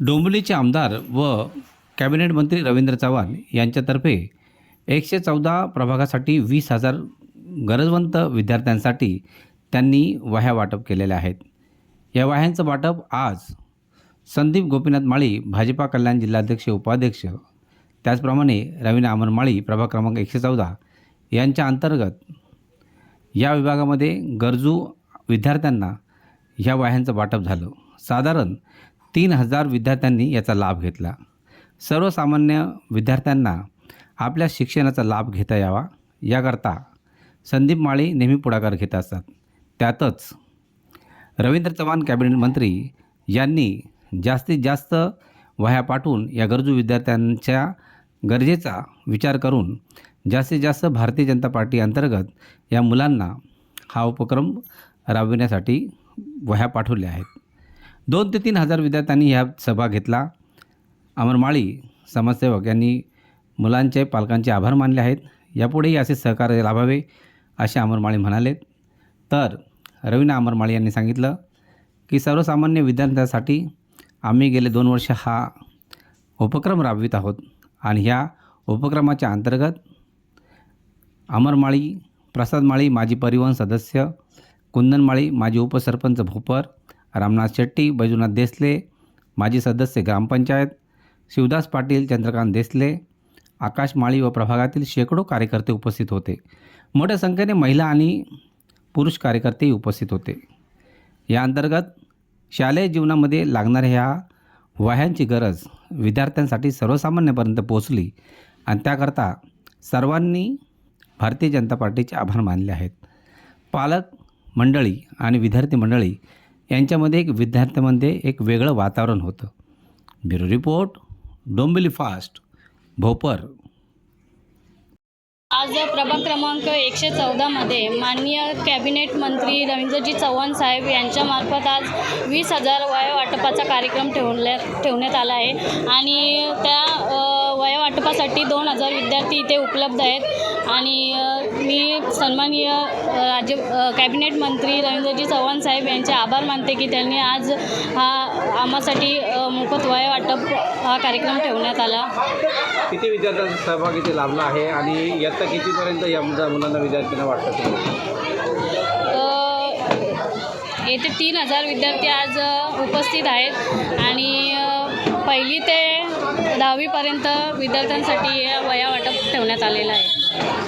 डोंबिवलीचे आमदार व कॅबिनेट मंत्री रवींद्र चव्हाण यांच्यातर्फे एकशे चौदा प्रभागासाठी वीस हजार गरजवंत विद्यार्थ्यांसाठी त्यांनी वह्या वाटप केलेल्या आहेत. या वह्यांचं वाटप आज संदीप गोपीनाथ माळी भाजपा कल्याण जिल्हाध्यक्ष उपाध्यक्ष त्याचप्रमाणे रवीना अमर माळी प्रभाग क्रमांक एकशे चौदा यांच्या अंतर्गत या विभागामध्ये गरजू विद्यार्थ्यांना ह्या वह्यांचं वाटप झालं. साधारण तीन हजार विद्यार्थ्यांनी याचा लाभ घेतला. सर्वसामान्य विद्यार्थ्यांना आपल्या शिक्षणाचा लाभ घेता यावा. याकरता संदीप माळी नेहमी पुढाकार घेत असतात त्यातच रवींद्र चव्हाण कॅबिनेट मंत्री यांनी जास्तीत जास्त वह्या पाठवून या गरजू विद्यार्थ्यांच्या गरजेचा विचार करून जास्तीत जास्त भारतीय जनता पार्टी अंतर्गत या मुलांना हा उपक्रम राबविण्यासाठी वह्या पाठवल्या आहेत. दोन ते तीन हजार विद्यार्थ्यांनी ह्या सभा घेतला. अमरमाळी समाजसेवक यांनी मुलांचे पालकांचे आभार मानले आहेत. यापुढेही असे सहकार्य लाभावे असे अमरमाळी म्हणाले. तर रवीना अमरमाळी यांनी सांगितलं की सर्वसामान्य विद्यार्थ्यांसाठी आम्ही गेले दोन वर्ष हा उपक्रम राबवित आहोत आणि ह्या उपक्रमाच्या अंतर्गत अमरमाळी प्रसादमाळी माजी परिवहन सदस्य कुंदनमाळी माजी उपसरपंच भोपर रामनाथ शेट्टी बैजूनाथ देसले माजी सदस्य ग्रामपंचायत शिवदास पाटील चंद्रकांत देसले आकाश माळी व प्रभागातील शेकडो कार्यकर्ते उपस्थित होते. मोठ्या संख्येने महिला आणि पुरुष कार्यकर्तेही उपस्थित होते. या अंतर्गत शालेय जीवनामध्ये लागणाऱ्या ह्या वह्यांची गरज विद्यार्थ्यांसाठी सर्वसामान्यपर्यंत पोहोचली आणि त्याकरता सर्वांनी भारतीय जनता पार्टीचे आभार मानले आहेत. पालक मंडळी आणि विद्यार्थी मंडळी यांच्यामध्ये एक विद्यार्थ्यांमध्ये एक वेगळं वातावरण होतं. Bureau report Dombivli fast Bhopar. आज प्रभाग क्रमांक एकशे चौदामध्ये माननीय कॅबिनेट मंत्री रवींद्रजी चव्हाण साहेब यांच्यामार्फत आज वीस हजार वयोवाटपाचा कार्यक्रम ठेवल्या ठेवण्यात आला आहे. आणि त्या वयोवाटपासाठी दोन हजार विद्यार्थी इथे उपलब्ध आहेत. आणि मी सन्माननीय राज्य कॅबिनेट मंत्री रवींद्रजी चव्हाण साहेब यांचे आभार मानते की त्यांनी आज हा आम्हासाठी मोफत वया वाटप हा कार्यक्रम ठेवण्यात आला. किती विद्यार्थ्यांचा सहभाग इथे लाभला आहे आणि इयत्ता कितीपर्यंत या मुला मुलांना विद्यार्थ्यांना वाटतं? येथे तीन हजार विद्यार्थी आज उपस्थित आहेत आणि पहिली ते दहावीपर्यंत विद्यार्थ्यांसाठी हे वया वाटप ठेवण्यात आलेलं आहे. Yeah.